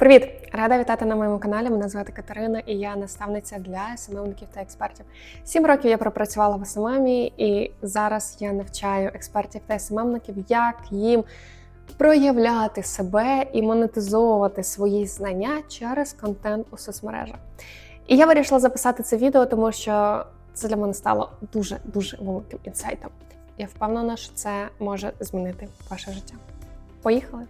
Привіт! Рада вітати на моєму каналі. Мене звати Катерина і я наставниця для СММників та експертів. Сім років я пропрацювала в СММі, і зараз я навчаю експертів та СММників, як їм проявляти себе і монетизовувати свої знання через контент у соцмережах. І я вирішила записати це відео, тому що це для мене стало дуже дуже великим інсайтом. Я впевнена, що це може змінити ваше життя. Поїхали!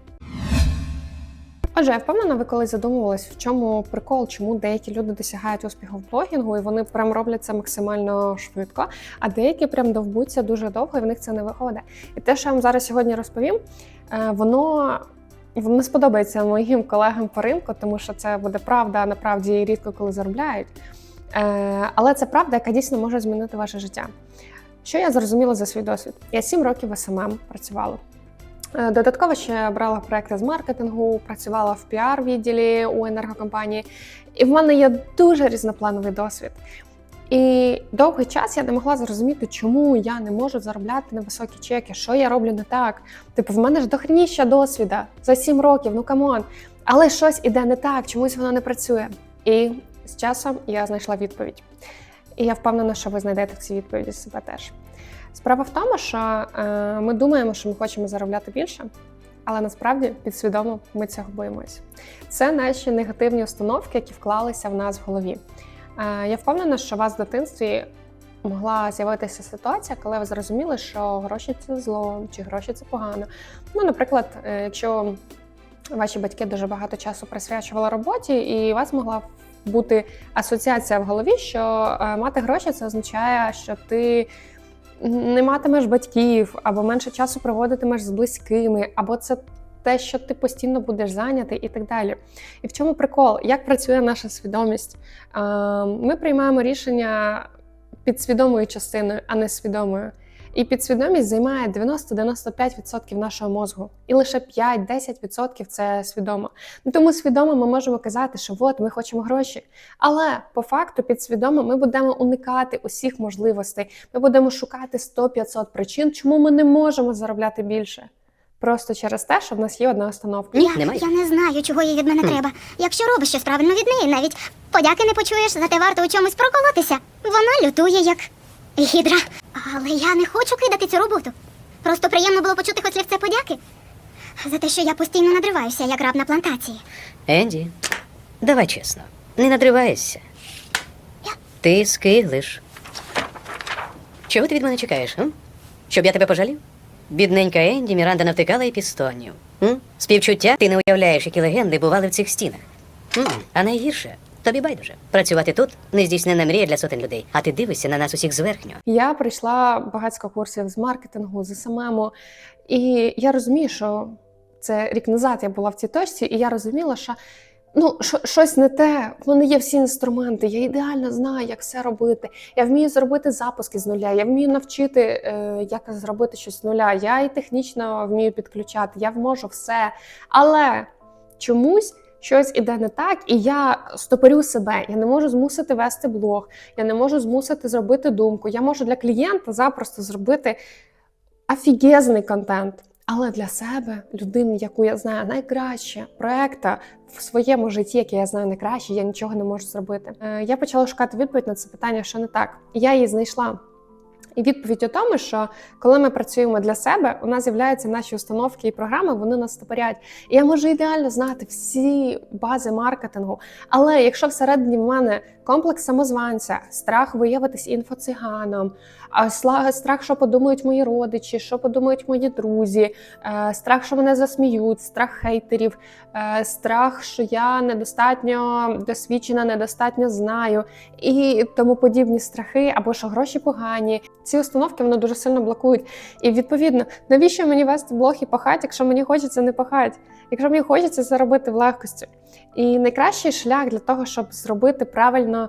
Отже, я впевнена, ви колись задумувались, в чому прикол, чому деякі люди досягають успіху в блогінгу, і вони прям роблять це максимально швидко, а деякі прям довбуться дуже довго, і в них це не виходить. І те, що я вам зараз сьогодні розповім, е, воно. Не сподобається моїм колегам по ринку, тому що це буде правда, а насправді рідко коли заробляють. Е, Але це правда, яка дійсно може змінити ваше життя. Що я зрозуміла за свій досвід? Я сім років в СММ працювала. Е, Додатково ще брала проекти з маркетингу, працювала в піар-відділі у енергокомпанії, і в мене є дуже різноплановий досвід. І довгий час я не могла зрозуміти, чому я не можу заробляти на високі чеки, що я роблю не так. Типу, в мене ж дохрініща досвіда за 7 років, ну камон. Але щось іде не так, чомусь воно не працює. І з часом я знайшла відповідь. І я впевнена, що ви знайдете в цій відповіді себе теж. Справа в тому, що е, ми думаємо, що ми хочемо заробляти більше, але насправді підсвідомо ми цього боїмось. Це наші негативні установки, які вклалися в нас в голові. Е, я впевнена, що у вас в дитинстві могла з'явитися ситуація, коли ви зрозуміли, що гроші це зло чи гроші це погано. Ну, наприклад, е, якщо ваші батьки дуже багато часу присвячували роботі, і у вас могла бути асоціація в голові, що мати гроші це означає, що ти не матимеш батьків, або менше часу проводитимеш з близькими, або це те, що ти постійно будеш зайнятий, і так далі. І в чому прикол? Як працює наша свідомість? Е, Ми приймаємо рішення підсвідомою частиною, а не свідомою. І підсвідомість займає 90-95% нашого мозку, і лише 5-10% це свідомо. Ну, Тому свідомо ми можемо казати, що от ми хочемо гроші. Але по факту підсвідомо ми будемо уникати усіх можливостей. Ми будемо шукати 100-500 причин, чому ми не можемо заробляти більше. Просто через те, що в нас є одна установка. Я, Немає? я не знаю, чого їй від мене треба. Якщо робиш щось правильно від неї, навіть подяки не почуєш, зате варто у чомусь проколотися. Вона лютує як гідра. Але я не хочу кидати цю роботу. Просто приємно було почути хоч слівце подяки. За те, що я постійно надриваюся, як раб на плантації. Енді, давай чесно, не надриваєшся. Ти скиглиш. Чого ти від мене чекаєш? М? Щоб я тебе пожалів? Бідненька Енді, Міранда навтикала і пістонів. Співчуття ти не уявляєш, які легенди бували в цих стінах. М? А найгірше, тобі байдуже. Працювати тут нездійснена мрія для сотень людей, а ти дивишся на нас усіх зверхньо. Я пройшла багатько курсів з маркетингу, з СММу, і я розумію, що це рік назад я була в цій точці, і я розуміла, що ну що, щось не те. В мене є всі інструменти. Я ідеально знаю, як все робити. Я вмію зробити запуски з нуля. Я вмію навчити, е, як зробити щось з нуля. Я і технічно вмію підключати. Я можу все. Але чомусь. Щось іде не так, і я стопорю себе. Я не можу змусити вести блог, я не можу змусити зробити думку. Я можу для клієнта запросто зробити офігезний контент. Але для себе, людини, яку я знаю найкраще, проекта в своєму житті, яке я знаю найкраще, я нічого не можу зробити. Е, Я почала шукати відповідь на це питання, що не так. Я її знайшла. І відповідь у тому, що коли ми працюємо для себе, у нас з'являються наші установки і програми, вони нас стопорять. І я можу ідеально знати всі бази маркетингу. Але якщо всередині в мене комплекс самозванця, страх виявитись інфоциганом, а страх, що подумають мої родичі, що подумають мої друзі, е, страх, що мене засміють, страх хейтерів, е, страх, що я недостатньо досвідчена, недостатньо знаю, і тому подібні страхи, або що гроші погані. Ці установки воно дуже сильно блокують. І відповідно, навіщо мені вести блог і пахати, якщо мені хочеться не пахати, якщо мені хочеться це робити в легкості. І найкращий шлях для того, щоб зробити правильно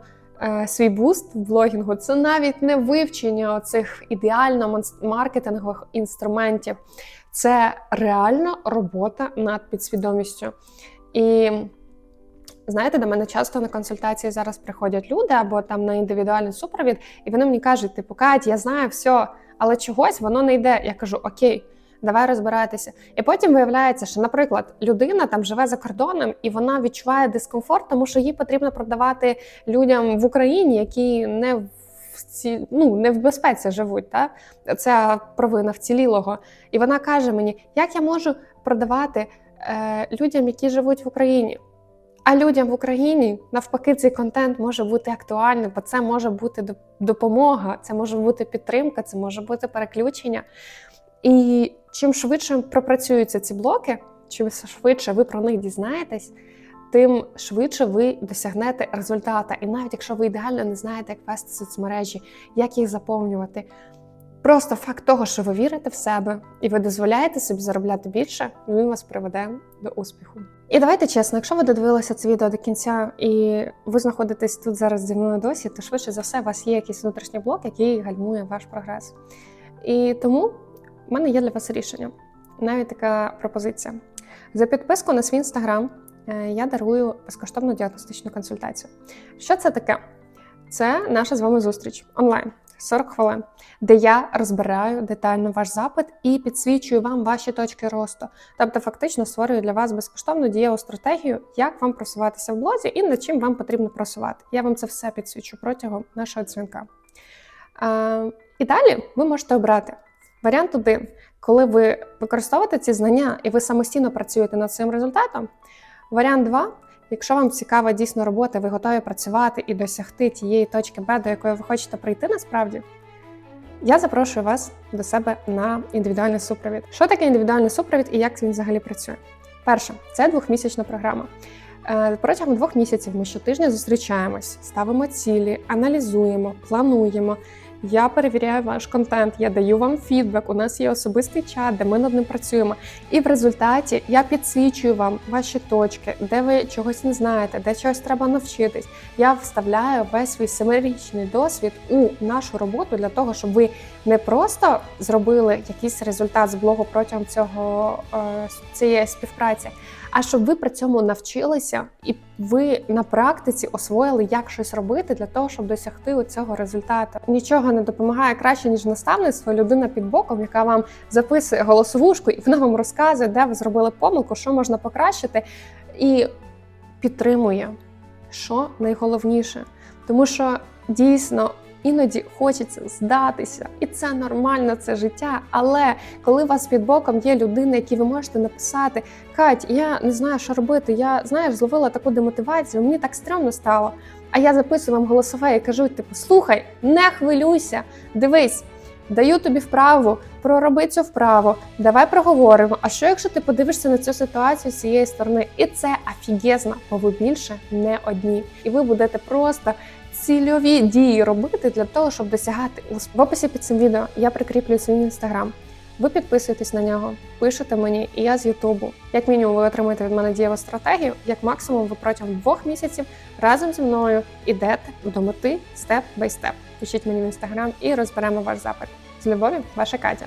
свій буст в блогінгу, це навіть не вивчення цих ідеально маркетингових інструментів, це реальна робота над підсвідомістю. І знаєте, до мене часто на консультації зараз приходять люди або там на індивідуальний супровід, і вони мені кажуть: типу, Кать, я знаю все, але чогось воно не йде. Я кажу: Окей, давай розбиратися. І потім виявляється, що, наприклад, людина там живе за кордоном і вона відчуває дискомфорт, тому що їй потрібно продавати людям в Україні, які не в ці, ну, не в безпеці живуть. Та? Це провина вцілілого. І вона каже мені, як я можу продавати е, людям, які живуть в Україні. А людям в Україні навпаки цей контент може бути актуальним, бо це може бути допомога, це може бути підтримка, це може бути переключення. І чим швидше пропрацюються ці блоки, чим швидше ви про них дізнаєтесь, тим швидше ви досягнете результата. І навіть якщо ви ідеально не знаєте, як вести соцмережі, як їх заповнювати, просто факт того, що ви вірите в себе і ви дозволяєте собі заробляти більше, він вас приведе до успіху. І давайте чесно, якщо ви додивилися це відео до кінця і ви знаходитесь тут зараз зі мною досі, то швидше за все у вас є якийсь внутрішній блок, який гальмує ваш прогрес. І тому в мене є для вас рішення. Навіть така пропозиція. За підписку на свій інстаграм е, я дарую безкоштовну діагностичну консультацію. Що це таке? Це наша з вами зустріч онлайн 40 хвилин, де я розбираю детально ваш запит і підсвічую вам ваші точки росту. Тобто, фактично створюю для вас безкоштовну дієву стратегію, як вам просуватися в блозі і над чим вам потрібно просувати. Я вам це все підсвічу протягом нашого дзвінка. Е, і далі ви можете обрати варіант один, коли ви використовуєте ці знання і ви самостійно працюєте над цим результатом. Варіант 2 Якщо вам цікава дійсно робота, ви готові працювати і досягти тієї точки Б, до якої ви хочете прийти насправді, я запрошую вас до себе на індивідуальний супровід. Що таке індивідуальний супровід і як він взагалі працює? Перше, це двохмісячна програма. Е, Протягом двох місяців ми щотижня зустрічаємось, ставимо цілі, аналізуємо, плануємо. Я перевіряю ваш контент, я даю вам фідбек. У нас є особистий чат, де ми над ним працюємо. І в результаті я підсвічую вам ваші точки, де ви чогось не знаєте, де чогось треба навчитись. Я вставляю весь свій семирічний досвід у нашу роботу для того, щоб ви не просто зробили якийсь результат з блогу протягом цього е, цієї співпраці, а щоб ви при цьому навчилися і ви на практиці освоїли, як щось робити для того, щоб досягти цього результату. Нічого не допомагає краще ніж наставництво. Людина під боком, яка вам записує голосовушку, і вона вам розказує, де ви зробили помилку, що можна покращити, і підтримує, що найголовніше, тому що дійсно. Іноді хочеться здатися, і це нормально, це життя. Але коли у вас під боком є людина, якій ви можете написати: Кать, я не знаю, що робити. Я знаєш, зловила таку демотивацію, мені так стрьомно стало. А я записую вам голосове і кажу: типу, слухай, не хвилюйся, дивись, даю тобі вправу, пророби цю вправу, давай проговоримо. А що якщо ти подивишся на цю ситуацію з цієї сторони? І це офігезно, бо ви більше не одні, і ви будете просто цільові дії робити для того, щоб досягати. В описі під цим відео я прикріплю свій інстаграм. Ви підписуєтесь на нього, пишете мені, і я з Ютубу. Як мінімум, ви отримаєте від мене дієву стратегію. Як максимум, ви протягом двох місяців разом зі мною йдете до мети степ бай степ. Пишіть мені в інстаграм і розберемо ваш запит. З любов'ю, ваша Катя.